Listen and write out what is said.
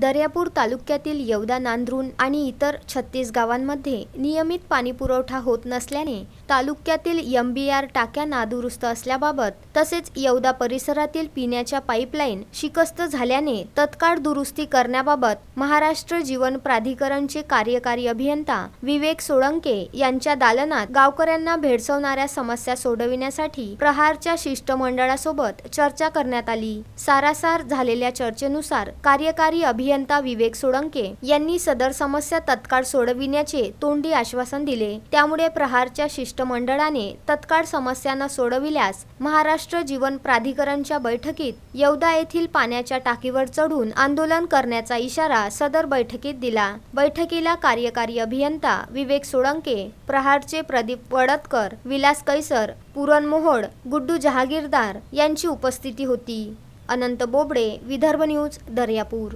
दर्यापूर तालुक्यातील येवदा नांद्रून आणि इतर छत्तीस गावांमध्ये नियमित पाणीपुरवठा होत नसल्याने तालुक्यातील एमबीआर टाक्या नादुरुस्त असल्याबाबत तसेच येवदा परिसरातील पिण्याच्या पाईपलाईन शिकस्त झाल्याने तत्काळ दुरुस्ती करण्याबाबत महाराष्ट्र जीवन प्राधिकरणचे कार्यकारी अभियंता विवेक सोळंके यांच्या दालनात गावकऱ्यांना भेडसवणाऱ्या समस्या सोडविण्यासाठी प्रहारच्या शिष्टमंडळासोबत चर्चा करण्यात आली. सारासार झालेल्या चर्चेनुसार कार्यकारी अभियंता अभियंता विवेक सोळंके यांनी सदर समस्या तत्काळ सोडविण्याचे तोंडी आश्वासन दिले. त्यामुळे प्रहारच्या शिष्टमंडळाने तत्काळ समस्यांना सोडविल्यास महाराष्ट्र जीवन प्राधिकरणच्या बैठकीत येवदा येथील पाण्याच्या टाकीवर चढून आंदोलन करण्याचा इशारा सदर बैठकीत दिला. बैठकीला कार्यकारी अभियंता विवेक सोळंके प्रहारचे प्रदीप वडतकर विलास कैसर पुरण मोहोड गुड्डू जहागीरदार यांची उपस्थिती होती. अनंत बोबडे विदर्भ न्यूज दर्यापूर.